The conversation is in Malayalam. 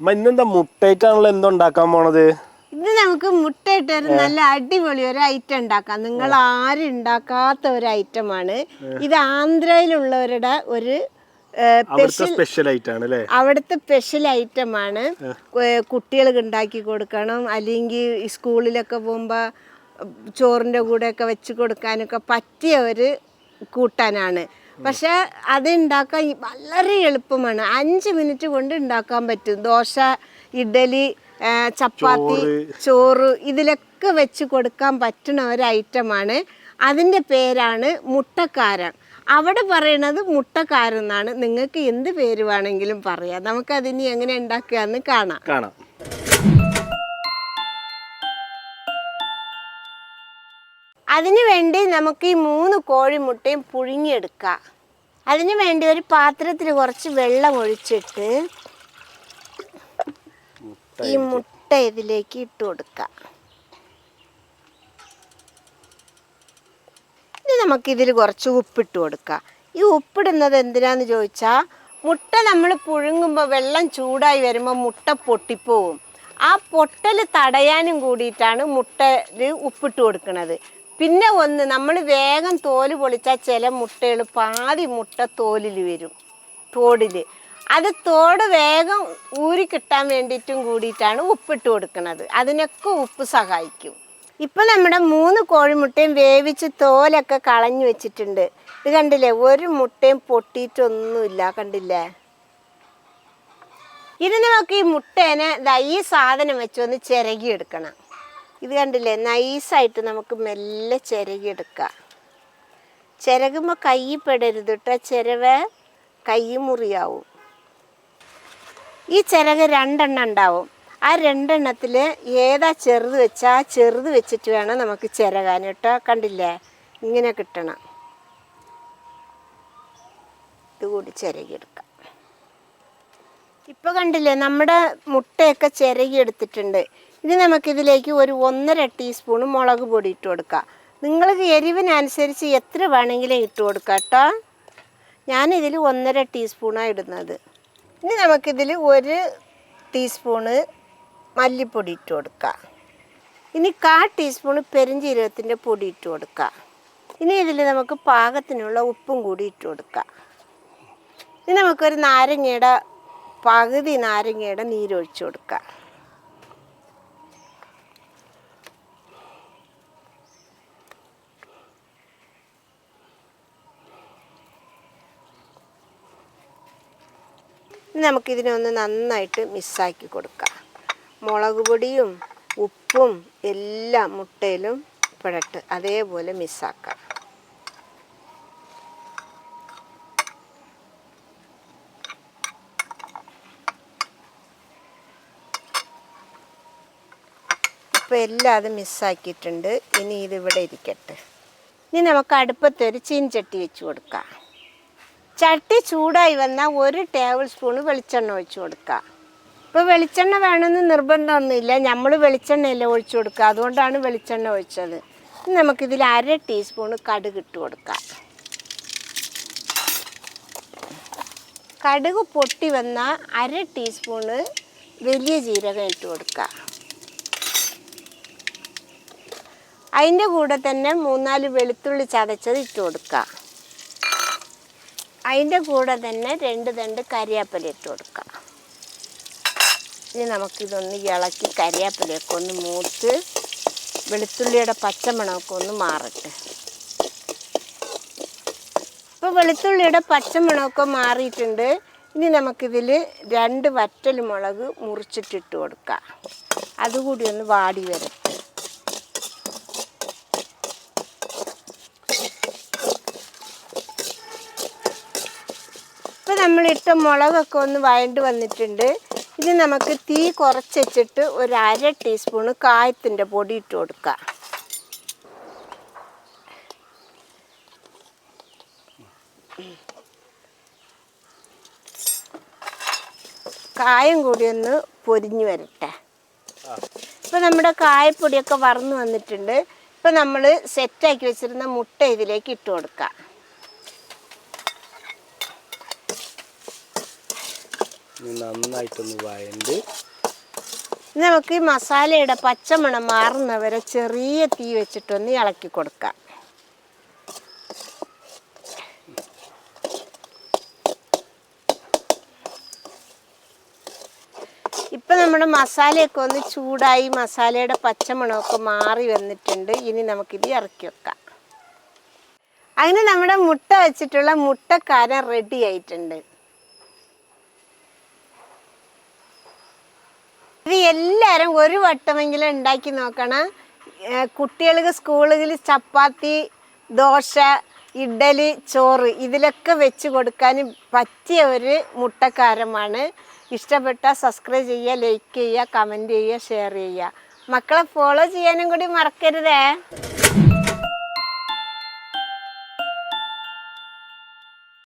ഇന്നെന്താ മുട്ടയിട്ടാണല്ലോ എന്തോ ഉണ്ടാക്കാൻ പോണത്? ഇത് നമുക്ക് മുട്ടയിട്ട് ഒരു നല്ല അടിപൊളി ഒരു ഐറ്റം ഉണ്ടാക്കാം. നിങ്ങൾ ആരും ഉണ്ടാക്കാത്ത ഒരു ഐറ്റമാണ് ഇത് ആന്ധ്രയിലുള്ളവരുടെ ഒരു അവിടുത്തെ സ്പെഷ്യൽ ഐറ്റം അല്ലേ? അവിടുത്തെ സ്പെഷ്യൽ ഐറ്റമാണ് കുട്ടികൾക്ക് ഉണ്ടാക്കി കൊടുക്കണം. അല്ലെങ്കിൽ സ്കൂളിലൊക്കെ പോകുമ്പോൾ ചോറിന്റെ കൂടെയൊക്കെ വെച്ച് കൊടുക്കാനൊക്കെ പറ്റിയ ഒരു കൂട്ടാനാണ്. പക്ഷെ അത് ഉണ്ടാക്കാൻ വളരെ എളുപ്പമാണ്. അഞ്ച് മിനിറ്റ് കൊണ്ട് ഉണ്ടാക്കാൻ പറ്റും. ദോശ ഇഡലി ചപ്പാത്തി ചോറ്. ഇതിലൊക്കെ വെച്ച് കൊടുക്കാൻ പറ്റുന്ന ഒരു ഐറ്റമാണ് അതിന്റെ പേരാണ് മുട്ടക്കാരൻ. അവിടെ പറയണത് മുട്ടക്കാരൻ എന്നാണ്. നിങ്ങൾക്ക് എന്ത് പേര് വേണമെങ്കിലും പറയാം. നമുക്കതിനി എങ്ങനെ ഉണ്ടാക്കുക എന്ന് കാണാം. കാണാം. അതിനു വേണ്ടി നമുക്ക് ഈ മൂന്ന് കോഴിമുട്ടയും പുഴുങ്ങിയെടുക്കാം. അതിനു വേണ്ടി ഒരു പാത്രത്തിൽ കുറച്ച് വെള്ളം ഒഴിച്ചിട്ട് ഈ മുട്ട ഇതിലേക്ക് ഇട്ട് കൊടുക്കാം. ഇനി നമുക്കിതിൽ കുറച്ച് ഉപ്പിട്ട് കൊടുക്കാം. ഈ ഉപ്പിടുന്നത് എന്തിനാന്ന് ചോദിച്ചാൽ മുട്ട നമ്മൾ പുഴുങ്ങുമ്പോൾ വെള്ളം ചൂടായി വരുമ്പോൾ മുട്ട പൊട്ടിപ്പോവും. ആ പൊട്ടൽ തടയാനും കൂടിയിട്ടാണ് മുട്ടയിൽ ഉപ്പിട്ട് കൊടുക്കുന്നത് പിന്നെ ഒന്ന് നമ്മൾ വേഗം തോൽ പൊളിച്ചാൽ ചില മുട്ടകൾ പാതി മുട്ട തോലിൽ വരും തോടിൽ അത് തോട് വേഗം ഊരി കിട്ടാൻ വേണ്ടിയിട്ടും കൂടിയിട്ടാണ് ഉപ്പിട്ട് കൊടുക്കുന്നത് അതിനൊക്കെ ഉപ്പ് സഹായിക്കും. ഇപ്പൊ നമ്മുടെ മൂന്ന് കോഴിമുട്ടയും വേവിച്ച് തോലൊക്കെ കളഞ്ഞു വെച്ചിട്ടുണ്ട്. ഇത് കണ്ടില്ലേ? ഒരു മുട്ടയും പൊട്ടിയിട്ടൊന്നുമില്ല. കണ്ടില്ലേ? ഇതിനൊക്കെ ഈ മുട്ടേനെ ഈ സാധനം വെച്ചൊന്ന് ചിരകിയെടുക്കണം. ഇത് കണ്ടില്ലേ? നൈസായിട്ട് നമുക്ക് മെല്ലെ ചിരകിയെടുക്കാം. ചിരകുമ്പോൾ കൈ പെടരുത് കേട്ടോ. ചിരവ കൈ മുറിയാവും. ഈ ചിരക രണ്ടെണ്ണം ഉണ്ടാവും. ആ രണ്ടെണ്ണത്തിൽ ഏതാ ചെറുത് വെച്ചാൽ ആ ചെറുത് വെച്ചിട്ട് വേണം നമുക്ക് ചിരകാൻ കേട്ടോ. കണ്ടില്ലേ? ഇങ്ങനെ കിട്ടണം. ഇതുകൂടി ചിരകിയെടുക്കാം. ഇപ്പോൾ കണ്ടില്ലേ? നമ്മുടെ മുട്ടയൊക്കെ ചിരകി എടുത്തിട്ടുണ്ട് ഇനി നമുക്കിതിലേക്ക് ഒരു ഒന്നര ടീസ്പൂൺ മുളക് പൊടി ഇട്ട് കൊടുക്കാം. നിങ്ങൾക്ക് എരിവിനനുസരിച്ച് എത്ര വേണമെങ്കിലും ഇട്ട് കൊടുക്കാം കേട്ടോ. ഞാനിതിൽ ഒന്നര ടീസ്പൂണാണ് ഇടുന്നത്. ഇനി നമുക്കിതിൽ ഒരു ടീസ്പൂണ് മല്ലിപ്പൊടി ഇട്ട് കൊടുക്കാം. ഇനി കാ ടീസ്പൂണ് പെരിഞ്ജീരകത്തിന്റെ പൊടി ഇട്ട് കൊടുക്കാം. ഇനി ഇതിൽ നമുക്ക് പാകത്തിനുള്ള ഉപ്പും കൂടി ഇട്ട് കൊടുക്കാം. ഇനി നമുക്കൊരു നാരങ്ങയുടെ പകുതി നാരങ്ങയുടെ നീരൊഴിച്ച് കൊടുക്കാം. ഇനി നമുക്കിതിനെ ഒന്ന് നന്നായിട്ട് മിസ്സാക്കി കൊടുക്കാം. മുളക് പൊടിയും ഉപ്പും എല്ലാം മുട്ടയിലും പെടട്ട് അതേപോലെ മിസ്സാക്കാം. ഇപ്പോൾ എല്ലാം അത് മിസ്സാക്കിയിട്ടുണ്ട്. ഇനി ഇതിവിടെ ഇരിക്കട്ടെ. ഇനി നമുക്ക് അടുപ്പത്തൊരു ചീൻചട്ടി വെച്ച് കൊടുക്കാം. ചട്ടി ചൂടായി വന്നാൽ ഒരു ടേബിൾ സ്പൂൺ വെളിച്ചെണ്ണ ഒഴിച്ചു കൊടുക്കുക. ഇപ്പോൾ വെളിച്ചെണ്ണ വേണമെന്ന് നിർബന്ധമൊന്നുമില്ല. നമ്മൾ വെളിച്ചെണ്ണയല്ലേ ഒഴിച്ചു കൊടുക്കുക. അതുകൊണ്ടാണ് വെളിച്ചെണ്ണ ഒഴിച്ചത്. നമുക്കിതിൽ അര ടീസ്പൂൺ കടുക് ഇട്ട് കൊടുക്കാം. കടുക് പൊട്ടി വന്നാൽ അര ടീസ്പൂണ് വലിയ ജീരകം ഇട്ട് കൊടുക്കുക. അതിന്റെ കൂടെ തന്നെ മൂന്നാൽ വെളുത്തുള്ളി ചതച്ചത് ഇട്ട് കൊടുക്കുക. അതിന്റെ കൂടെ തന്നെ രണ്ട് തണ്ട് കരിയാപ്പല ഇട്ട് കൊടുക്കാം. ഇനി നമുക്കിതൊന്ന് ഇളക്കി കരിയാപ്പലയൊക്കെ ഒന്ന് മൂത്ത് വെളുത്തുള്ളിയുടെ പച്ചമണമൊക്കെ ഒന്ന് മാറട്ടെ. ഇപ്പോൾ വെളുത്തുള്ളിയുടെ പച്ചമണമൊക്കെ മാറിയിട്ടുണ്ട്. ഇനി നമുക്കിതിൽ രണ്ട് വറ്റൽ മുളക് മുറിച്ചിട്ടിട്ട് കൊടുക്കാം. അതുകൂടി ഒന്ന് വാടി വരട്ടെ. ഇപ്പം നമ്മളിട്ട മുളകൊക്കെ ഒന്ന് വഴണ്ട് വന്നിട്ടുണ്ട്. ഇത് നമുക്ക് തീ കുറച്ചിട്ട് ഒരു അര ടീസ്പൂണ് കായത്തിന്റെ പൊടി ഇട്ട് കൊടുക്കാം. കായം കൂടി ഒന്ന് പൊരിഞ്ഞു വരട്ടെ. ഇപ്പം നമ്മുടെ കായപ്പൊടിയൊക്കെ വറന്ന് വന്നിട്ടുണ്ട്. ഇപ്പം നമ്മൾ സെറ്റാക്കി വെച്ചിരുന്ന മുട്ട ഇതിലേക്ക് ഇട്ട് കൊടുക്കാം. നന്നായിട്ടൊന്ന് വഴണ്ട് നമുക്ക് ഈ മസാലയുടെ പച്ചമണം മാറുന്നവരെ ചെറിയ തീ വെച്ചിട്ടൊന്ന് ഇളക്കി കൊടുക്കാം. ഇപ്പം നമ്മുടെ മസാലയൊക്കെ ഒന്ന് ചൂടായി മസാലയുടെ പച്ചമണമൊക്കെ മാറി വന്നിട്ടുണ്ട്. ഇനി നമുക്കിത് ഇറക്കി വെക്കാം. അങ്ങനെ നമ്മുടെ മുട്ട വെച്ചിട്ടുള്ള മുട്ടക്കാരൻ റെഡി ആയിട്ടുണ്ട്. ഇത് എല്ലാവരും ഒരു വട്ടമെങ്കിലും ഉണ്ടാക്കി നോക്കണം. കുട്ടികൾക്ക് സ്കൂളുകളിൽ ചപ്പാത്തി ദോശ ഇഡലി ചോറ് ഇതിലൊക്കെ വെച്ച് കൊടുക്കാൻ പറ്റിയ ഒരു മുട്ടക്കാരമാണ്. ഇഷ്ടപ്പെട്ട സബ്സ്ക്രൈബ് ചെയ്യുക ലൈക്ക് ചെയ്യുക കമന്റ് ചെയ്യുക ഷെയർ ചെയ്യുക. മക്കളെ ഫോളോ ചെയ്യാനും കൂടി മറക്കരുതേ.